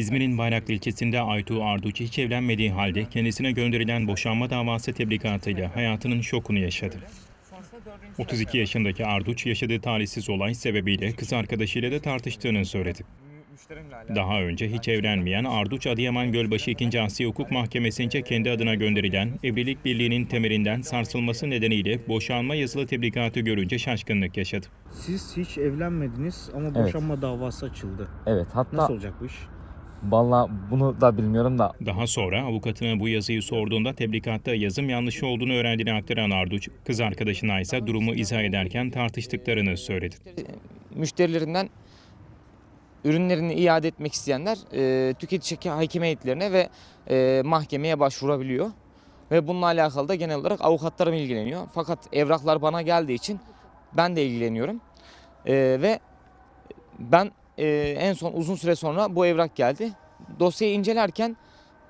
İzmir'in Bayraklı ilçesinde Aytu Arduç hiç evlenmediği halde kendisine gönderilen boşanma davası tebligatıyla hayatının şokunu yaşadı. 32 yaşındaki Arduç yaşadığı talihsiz olay sebebiyle kız arkadaşıyla da tartıştığını söyledi. Daha önce hiç evlenmeyen Arduç Adıyaman Gölbaşı 2. Asya Hukuk Mahkemesi'nce kendi adına gönderilen evlilik birliğinin temelinden sarsılması nedeniyle boşanma yazılı tebligatı görünce şaşkınlık yaşadı. Siz hiç evlenmediniz ama boşanma davası açıldı. Evet hatta Nasıl olacak bu iş? Valla bunu da bilmiyorum da Daha sonra avukatına bu yazıyı sorduğunda tebligatta yazım yanlışı olduğunu öğrendiğini aktaran Arduç, kız arkadaşına ise durumu izah ederken tartıştıklarını söyledi. müşterilerinden ürünlerini iade etmek isteyenler e, tüketici hakim heyetlerine ve e, mahkemeye başvurabiliyor. Ve bununla alakalı da genel olarak avukatlarım ilgileniyor. Fakat evraklar bana geldiği için ben de ilgileniyorum. E, ve ben e, en son uzun süre sonra bu evrak geldi. Dosyayı incelerken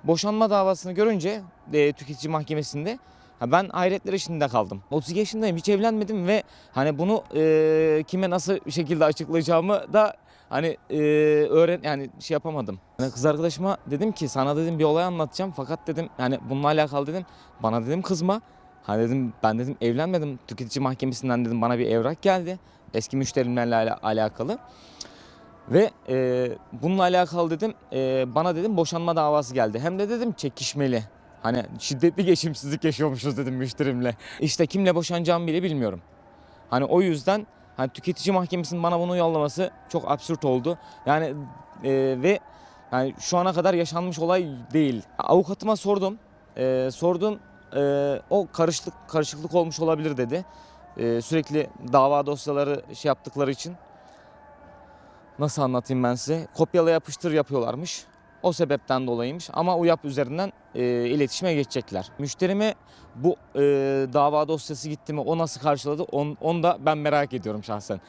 boşanma davasını görünce e, tüketici mahkemesinde ha, ben hayretler içinde kaldım. 30 yaşındayım hiç evlenmedim ve hani bunu e, kime nasıl bir şekilde açıklayacağımı da hani e, öğren yani şey yapamadım. Yani kız arkadaşıma dedim ki sana dedim bir olay anlatacağım fakat dedim yani bununla alakalı dedim bana dedim kızma. Hani dedim ben dedim evlenmedim tüketici mahkemesinden dedim bana bir evrak geldi eski müşterimlerle ala- alakalı. Ve e, bununla alakalı dedim e, bana dedim boşanma davası geldi. Hem de dedim çekişmeli. Hani şiddetli geçimsizlik yaşıyormuşuz dedim müşterimle. İşte kimle boşanacağımı bile bilmiyorum. Hani o yüzden hani tüketici mahkemesinin bana bunu yollaması çok absürt oldu. Yani e, ve yani şu ana kadar yaşanmış olay değil. Avukatıma sordum. E, sordum. E, o karışıklık karışıklık olmuş olabilir dedi. E, sürekli dava dosyaları şey yaptıkları için. Nasıl anlatayım ben size? Kopyala yapıştır yapıyorlarmış. O sebepten dolayıymış ama UYAP üzerinden e, iletişime geçecekler. Müşterime bu e, dava dosyası gitti mi o nasıl karşıladı on, onu da ben merak ediyorum şahsen.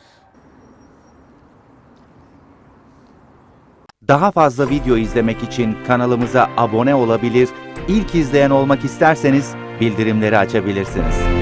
Daha fazla video izlemek için kanalımıza abone olabilir, ilk izleyen olmak isterseniz bildirimleri açabilirsiniz.